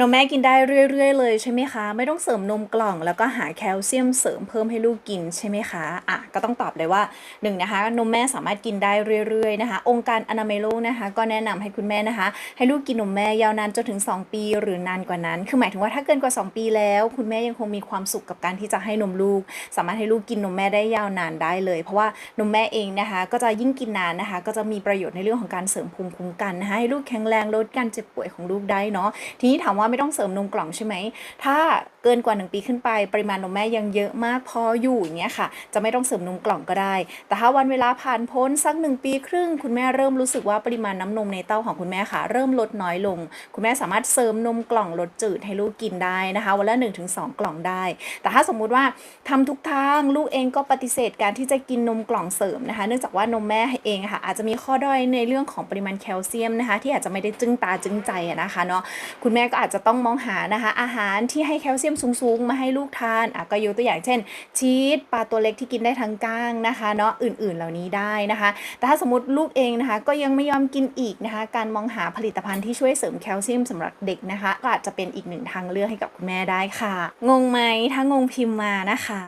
นมแม่กินได้เรื่อย ๆ เลยใช่ไหมคะ ไม่ต้องเสริมนมกล่อง แล้วก็หาแคลเซียมเสริมเพิ่มให้ลูกกินใช่ไหมคะอะก็ต้องตอบเลยว่าหนึ่งนะคะนมแม่สามารถกินได้เรื่อยๆนะคะ องค์การอนามัยโลกนะคะ ก็แนะนำให้คุณแม่นะคะ ให้ลูกกินนมแม่ยาวนานจนถึง 2 ปีหรือนานกว่านั้น คือหมายถึงว่าถ้าเกินกว่า 2 ปีแล้ว คุณแม่ยังคงมีความสุขกับการที่จะให้นมลูก สามารถให้ลูกกินนมแม่ได้ยาวนานได้เลย เพราะว่านมแม่เองนะคะ ก็จะยิ่งกินนานนะคะ ก็จะมีประโยชน์ในเรื่องของการเสริมภูมิคุ้มกันนะคะให้ลูกแข็งแรงลดการเจ็บป่วยของลูกได้เนาะทีนี้ถามว่าไม่ต้องเสริมนมกล่องใช่ไหม ถ้าเกินกว่า 1 ปีขึ้นไป ปริมาณนมแม่ยังเยอะมากพออยู่อย่างเงี้ยค่ะ จะไม่ต้องเสริมนมกล่องก็ได้ แต่ถ้าวันเวลาผ่านพ้นสัก 1 ปีครึ่ง คุณแม่เริ่มรู้สึกว่าปริมาณน้ำนมในเต้าของคุณแม่ค่ะ เริ่มลดน้อยลง คุณแม่สามารถเสริมนมกล่องลดจืดให้ลูกกินได้นะคะวันละ 1-2 กล่องได้ แต่ถ้าสมมุติว่าทำทุกทางลูกเองก็ปฏิเสธการที่จะกินนมกล่องเสริมนะคะ เนื่องจากว่านมแม่เองค่ะ อาจจะมีข้อด้อยในเรื่องของปริมาณแคลเซียมนะคะ ที่อาจจะไม่ได้จึงตาจึงใจนะคะเนาะคุณแม่ก็อาจจะต้องมองหานะคะ อาหารที่ให้แคลเซียมสูงๆ มาให้ลูกทานอะก็ยกตัวอย่างเช่น ชีสปลาตัวเล็กที่กินได้ทั้งก้างนะคะเนาะอื่นๆเหล่านี้ได้นะคะ แต่ถ้าสมมติลูกเองนะคะ ก็ยังไม่ยอมกินอีกนะคะ การมองหาผลิตภัณฑ์ที่ช่วยเสริมแคลเซียมสำหรับเด็กนะคะก็อาจจะเป็นอีกหนึ่งทางเลือกให้กับคุณแม่ได้ค่ะ งงไหมถ้างงพิมพ์มานะคะ